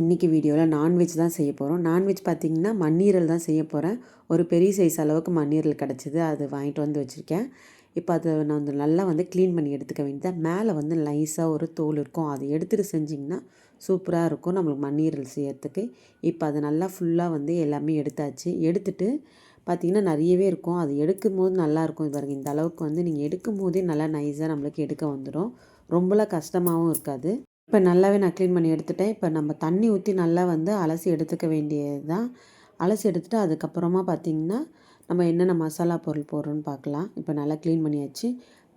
இன்றைக்கி வீடியோவில் நான்வெஜ் தான் செய்ய போகிறோம் நான்வெஜ் பார்த்திங்கன்னா மண்ணீரல் தான் செய்ய போகிறேன் ஒரு பெரிய சைஸ் அளவுக்கு மண்ணீரல் கிடச்சிது. அது வாங்கிட்டு வந்து வச்சுருக்கேன். இப்போ அதை நான் வந்து நல்லா வந்து க்ளீன் பண்ணி எடுத்துக்க வேண்டியதாக மேலே வந்து நைஸாக ஒரு தோல் இருக்கும். அதை எடுத்துகிட்டு செஞ்சிங்கன்னா சூப்பராக இருக்கும் நம்மளுக்கு மண்ணீரல் செய்யறதுக்கு. இப்போ அதை நல்லா ஃபுல்லாக வந்து எல்லாமே எடுத்தாச்சு. எடுத்துட்டு பார்த்திங்கன்னா நிறையவே இருக்கும். அது எடுக்கும் போது நல்லாயிருக்கும் பாருங்கள் இந்த அளவுக்கு வந்து நீங்கள் எடுக்கும் போதே நல்லா நைஸாக நம்மளுக்கு எடுக்க வந்துடும் ரொம்பலாம் கஷ்டமாகவும் இருக்காது. இப்போ நல்லாவே நான் க்ளீன் பண்ணி எடுத்துட்டேன். இப்போ நம்ம தண்ணி ஊற்றி நல்லா வந்து அலசி எடுத்துக்க வேண்டியது தான் அலசி எடுத்துகிட்டு அதுக்கப்புறமா பார்த்திங்கன்னா நம்ம என்னென்ன மசாலா பொருள் போடுறோன்னு பார்க்கலாம் இப்போ நல்லா க்ளீன் பண்ணியாச்சு.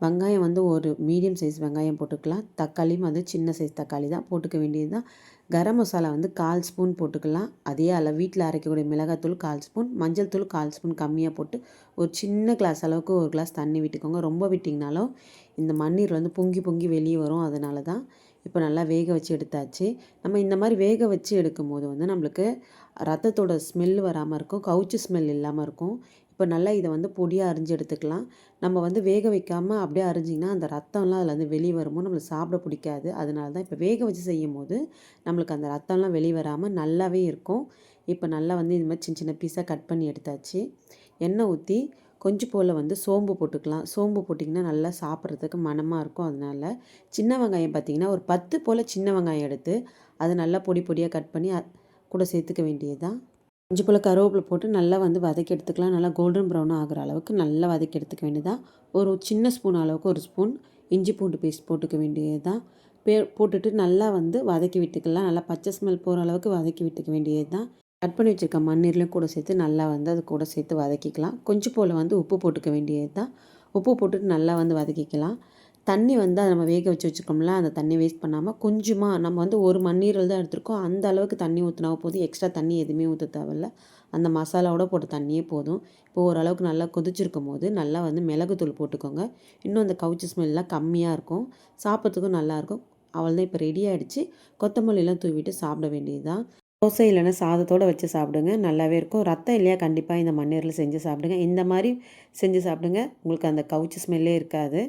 வெங்காயம் வந்து ஒரு மீடியம் சைஸ் வெங்காயம் போட்டுக்கலாம். தக்காளியும் வந்து சின்ன சைஸ் தக்காளி தான் போட்டுக்க வேண்டியது தான். கரம் மசாலா வந்து கால் ஸ்பூன் போட்டுக்கலாம். அதே அளவு வீட்டில் அரைக்கக்கூடிய மிளகாத்தூள் கால் ஸ்பூன் மஞ்சள் தூள் கால் ஸ்பூன் கம்மியாக போட்டு ஒரு சின்ன கிளாஸ் அளவுக்கு ஒரு கிளாஸ் தண்ணி விட்டுக்கோங்க. ரொம்ப விட்டிங்கனாலும் இந்த மண்ணீர் வந்து பொங்கி பொங்கி வெளியே வரும். அதனால தான் இப்போ நல்லா வேக வச்சு எடுத்தாச்சு. நம்ம இந்த மாதிரி வேக வச்சு எடுக்கும்போது வந்து நம்மளுக்கு ரத்தத்தோட ஸ்மெல் வராமல் இருக்கும். கவுச்சு ஸ்மெல் இல்லாமல் இருக்கும். இப்போ நல்லா இதை வந்து பொடியாக அரிஞ்சு எடுத்துக்கலாம். நம்ம வந்து வேக வைக்காமல் அப்படியே அரிஞ்சிங்கன்னா அந்த ரத்தம்லாம் அதில் வந்து வெளியே வரும்போது நம்மளுக்கு சாப்பிட பிடிக்காது. அதனால தான் இப்போ வேக வச்சு செய்யும் போது நம்மளுக்கு அந்த ரத்தம்லாம் வெளியே வராமல் நல்லாவே இருக்கும். இப்போ நல்லா வந்து இது மாதிரி சின்ன சின்ன பீஸாக கட் பண்ணி எடுத்தாச்சு. எண்ணெய் ஊற்றி கொஞ்சம் போல் வந்து சோம்பு போட்டுக்கலாம். சோம்பு போட்டிங்கன்னா நல்லா சாப்பிட்றதுக்கு மனமாக இருக்கும் அதனால். சின்ன வெங்காயம் பார்த்திங்கன்னா ஒரு பத்து போல் சின்ன வெங்காயம் எடுத்து அதை நல்லா பொடி பொடியாக கட் பண்ணி கூட சேர்த்துக்க வேண்டியது தான் கொஞ்சம் போல் கருவேப்பிலை போட்டு நல்லா வந்து வதக்கி எடுத்துக்கலாம். நல்லா கோல்டன் ப்ரௌன் ஆகிற அளவுக்கு நல்லா வதக்கி எடுத்துக்க வேண்டியதான் ஒரு சின்ன ஸ்பூன் அளவுக்கு ஒரு ஸ்பூன் இஞ்சி பூண்டு பேஸ்ட் போட்டுக்க வேண்டியது தான் பே போட்டுட்டு நல்லா வந்து வதக்கி விட்டுக்கலாம். நல்லா பச்சை ஸ்மெல் போகிற அளவுக்கு வதக்கி விட்டுக்க வேண்டியது தான் கட் பண்ணி வச்சுருக்க மண்ணீர்லையும் கூட சேர்த்து நல்லா வந்து அது கூட சேர்த்து வதக்கிக்கலாம். கொஞ்சம் போல் வந்து உப்பு போட்டுக்க வேண்டியது தான் உப்பு போட்டுட்டு நல்லா வந்து வதக்கிக்கலாம். தண்ணி வந்து அதை நம்ம வேக வச்சு வச்சுருக்கோம்ல அந்த தண்ணி வேஸ்ட் பண்ணாமல் கொஞ்சமாக நம்ம வந்து ஒரு மண்ணீரல் தான் எடுத்துருக்கோம். அந்த அளவுக்கு தண்ணி ஊற்றினா போதும். எக்ஸ்ட்ரா தண்ணி எதுவுமே ஊற்ற தேவையில்ல. அந்த மசாலாவோட போட்ட தண்ணியே போதும். இப்போ ஓரளவுக்கு நல்லா கொதிச்சிருக்கும் போது நல்லா வந்து மிளகுத்தூள் போட்டுக்கோங்க. இன்னும் அந்த கவுச்சி ஸ்மெல்லாம் கம்மியாக இருக்கும். சாப்பிட்றதுக்கும் நல்லாயிருக்கும் அவள் தான் இப்போ ரெடி ஆகிடுச்சு கொத்தமல்லிலாம் தூவிட்டு சாப்பிட வேண்டியது தான் தோசை இல்லைன்னா சாதத்தோடு வச்சு சாப்பிடுங்க. நல்லாவே இருக்கும். ரத்தம் இல்லையா? கண்டிப்பாக இந்த மண்ணீரில் செஞ்சு சாப்பிடுங்க. இந்த மாதிரி செஞ்சு சாப்பிடுங்க. உங்களுக்கு அந்த கவுச்சி ஸ்மெல்லே இருக்காது.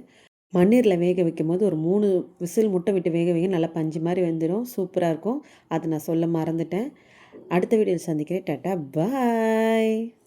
மண்ணீரில் வேக வைக்கும் போது ஒரு மூணு விசில் முட்டை விட்டு வேக வைங்க. நல்லா பஞ்சு மாதிரி வந்துடும் சூப்பராக இருக்கும். அதை நான் சொல்ல மறந்துட்டேன். அடுத்த வீடியோவில் சந்திக்கிறேன். Tata bye.